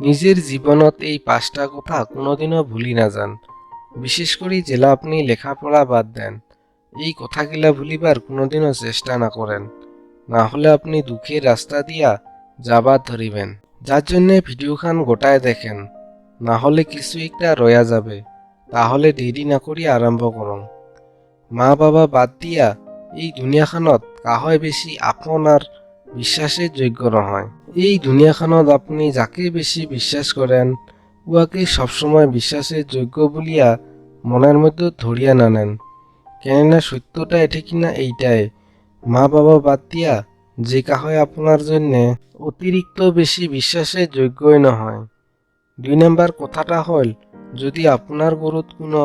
নিজের জীবনত এই পাঁচটা কথা কোনোদিনও ভুলি না যান বিশেষ করে জেলা আপনি লেখাপড়া বাদ দেন। এই কথাগুলা ভুলিবার কোনোদিনও চেষ্টা না করেন না হলে আপনি দুঃখের রাস্তা দিয়া যাবার ধরিবেন যার জন্যে ভিডিওখান গোটায় দেখেন। না হলে কিছু একটা রয়া যাবে। তাহলে দেরি না করি আরম্ভ করুন মা বাবা বাদ দিয়া এই দুনিয়াখানত কাহয় বেশি আপন আর বিশ্বাসের যোগ্য নহয়। এই দুনিয়াখানত আপনি যাকে বেশি বিশ্বাস করেন, উহাকে সবসময় বিশ্বাসের যোগ্য বলিয়া মনের মধ্যে ধরিয়া নানেন। কেননা সত্যটা এটি কিনা এইটাই মা বাবা বাদ দিয়া যে কাহয় আপনার জন্যে অতিরিক্ত বেশি বিশ্বাসের যোগ্যই নহয় দুই নাম্বার কথাটা হল যদি আপনার গরুত কোনো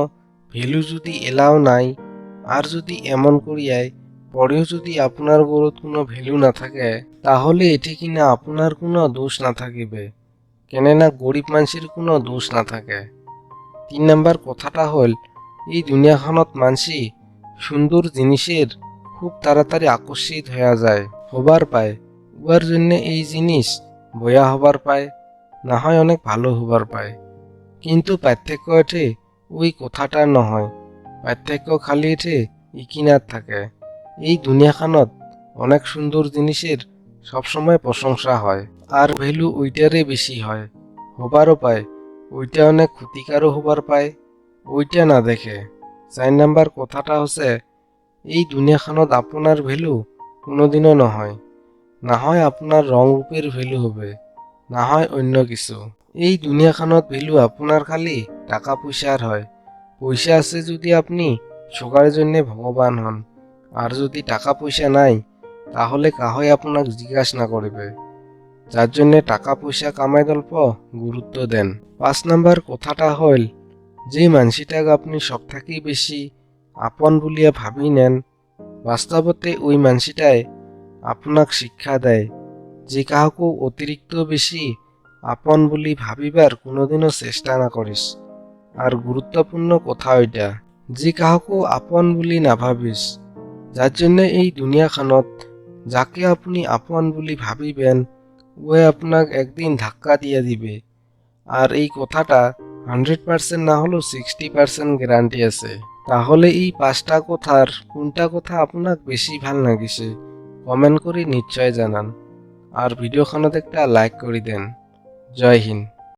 ভ্যালু যদি এলাও নাই, আর যদি এমন করিয়ায় পরেও যদি আপনার গরুত কোনো ভ্যালু না থাকে, তাহলে এটি কিনা আপনার কোনো দোষ না থাকিবে। কেননা গরিব মানুষের কোনো দোষ না থাকে। তিন নাম্বার কথাটা হল, এই দুনিয়াখনত মানসি সুন্দর জিনিসের খুব তাড়াতাড়ি আকর্ষিত হয়ে যায়, হবার পায়। উহার জন্য এই জিনিস বয়া হবার পায় না হয় অনেক ভালো হবার পায়। কিন্তু পার্থক্য এঠে ওই কথাটা নহয় পার্থক্য খালি এঠে ইকিনার থাকে। এই দুনিয়াখানত অনেক সুন্দর জিনিসের সবসময় প্রশংসা হয়। আর ভ্যালু ওইটারে বেশি হয়। হবারও পায়, ওইটা অনেক ক্ষতিকারও হবার পায়, ওইটা না দেখে। চার নাম্বার কথাটা হচ্ছে, এই দুনিয়াখানত আপনার ভ্যালু কোনোদিনও নহয়। না হয় আপনার রং রূপের ভ্যালু হবে, না হয় অন্য কিছু। এই দুনিয়াখানত ভ্যালু আপনার খালি টাকা পয়সার হয়। পয়সা আছে যদি আপনি সবার জন্য ভগবান হন। আর যদি টাকা পয়সা নাই, তাহলে কাহই আপনাকে জিজ্ঞাসা না করবে। যার জন্যে টাকা পয়সা কামাই গল্প গুরুত্ব দেন। পাঁচ নাম্বার কথাটা হল যে মানসিটাকে আপনি সব থাকি বেশি আপন বলিয়া ভাবি নেন, বাস্তবতে ওই মানসিটাই আপনাক শিক্ষা দেয়। যে কাহকু অতিরিক্ত বেশি আপন বলি ভাবিবার কোনোদিনও চেষ্টা না করিস। আর গুরুত্বপূর্ণ কথা ওইটা, যে কাহকু আপন বলি না ভাবিস যার জন্য এই দুনিয়াখানত যাকে আপনি আপন বলি ভাবিবেন ওয়ে আপনাক একদিন ধাক্কা দিয়ে দিবে। আর এই কথাটা হান্ড্রেড পার্সেন্ট না হলেও সিক্সটি পার্সেন্ট গ্যারান্টি আছে। তাহলে এই পাঁচটা কথার কোনটা কথা আপনাক বেশি ভালো লাগিছে কমেন্ট করে নিশ্চয় জানান। আর ভিডিওখানত একটা লাইক করে দেন। জয় হিন্দ।